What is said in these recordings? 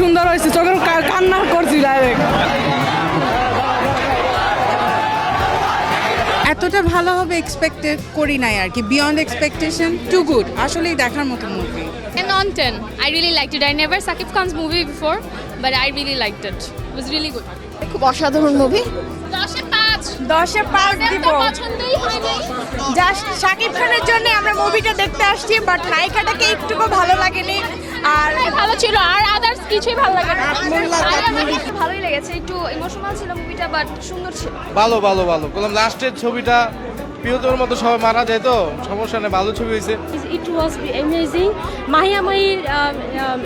সুন্দর হয়েছে চোখের কান্না করছি ডাইরেক্ট এতটা ভালো হবে এক্সপেক্টেড করি নাই আর কি বিয়ন্ড এক্সপেকটেশন টু গুড আসলেই দেখার মতো movie and on ten I really like it. I never Sakib Khan's movie before but I really like it. It was good খুব অসাধারণ মুভি দশে পাঁচ। দশে পাঁচ দিব। পছন্দই হয় জাস্ট শাকিব খানের জন্য আমরা মুভিটা দেখতে আসছি বাট নায়িকাটাকে একটুকু ভালো লাগেনি। আর ভালো ছিল। আর কিছুই ভালো লাগে না। ভালোই লেগেছে। একটু ইমোশনাল ছিল মুভিটা বাট সুন্দর ছিল। ভালো ভালো ভালো। বললাম লাস্টের ছবিটা প্রিয়তর মতো সবাই মারা যায় তো? সমস্যা নেই ভালো ছবি হয়েছে। ইট ওয়াজ অ্যামেজিং মাহিয়া মাহির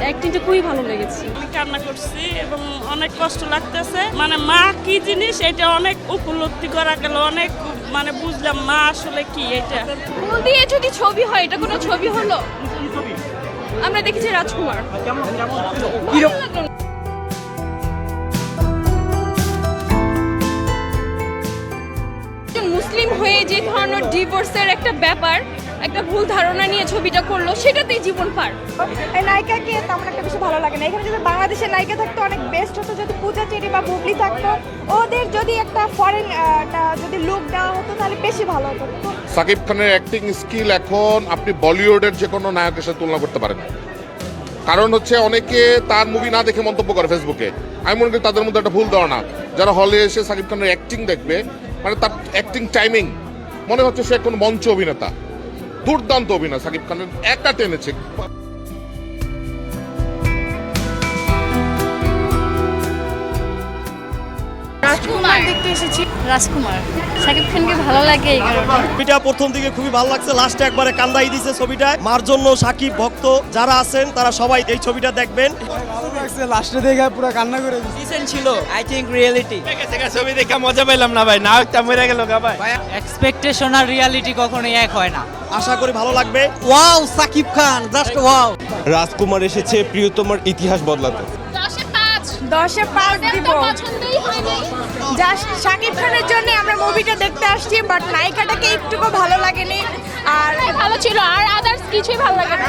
অ্যাক্টিংটা খুবই ভালো লেগেছে। আমি কান্না করছি এবং অনেক কষ্ট লাগতেছে। মানে মা কি জিনিস এটা অনেক উপলব্ধি করা গেল অনেক মানে বুঝলাম মা আসলে কি এটা। ফুল দিয়ে যদি ছবি হয় এটা কোনো ছবি হলো? আমরা দেখেছি রাজকুমার। মুসলিম হয়ে যে ধরনের ডিভোর্সের একটা ব্যাপার একটা ভুল ধারণা নিয়ে ছবিটা করল সেটাতেই জীবন পার। এই নায়িকাকে তেমন একটা বেশি ভালো লাগে না। এখানে যদি বাংলাদেশের নায়িকা থাকতো অনেক বেস্ট হতো। যদি পূজা চেরি বা বুবলি থাকতো ওদের যদি একটা ফরেন যদি লুক দেওয়া হতো, তাহলে বেশি ভালো হতো। সাকিব খানের অ্যাক্টিং স্কিল এখন আপনি বলিউডের যে কোনো নায়কের সাথে তুলনা করতে পারেন। কারণ হচ্ছে অনেকে তার মুভি না দেখে মন্তব্য করে ফেসবুকে আমি মনে করি তাদের মধ্যে একটা ভুল ধারণা। যারা হলে এসে সাকিব খানের অ্যাক্টিং দেখবে মানে তার অ্যাক্টিং টাইমিং মনে হচ্ছে সে কোন মঞ্চ অভিনেতা। দুর্দান্ত অভিনয় সাকিব খানের। একা টেনেছে। রাজকুমার। দেখতে এসেছি। রাজকুমার। সাকিব খানকে ভালো লাগে এই কারণে। ছবিটা প্রথম দিকে খুবই ভালো লাগছে লাস্টে একবারে কান্দাই দিছে ছবিটা মার জন্য সাকিব ভক্ত যারা আছেন তারা সবাই এই ছবিটা দেখবেন। ভালো লাগছে লাস্টে দেখে পুরো কান্না করে ছিল আই থিঙ্ক রিয়েলিটি ছবি দেখে মজা পাইলাম না ভাই নায়কটা মরে গেল গা ভাই। এক্সপেকটেশন আর রিয়ালিটি কখনোই এক হয় না। আশা করি ভালো লাগবে। Wow Shakib Khan just wow Rajkumar এসেছে প্রিয়তমার ইতিহাস বদলাতে। দশে পাঁচ দশে পাঁচ দিব। পছন্দই হয়নি। জাস্ট শাকিব খানের জন্য আমরা মুভিটা দেখতে আসছি বাট নায়িকাটাকে একটুকু ভালো লাগেনি। আর ভালো ছিল আর আদার্স কিছুই ভালো লাগে না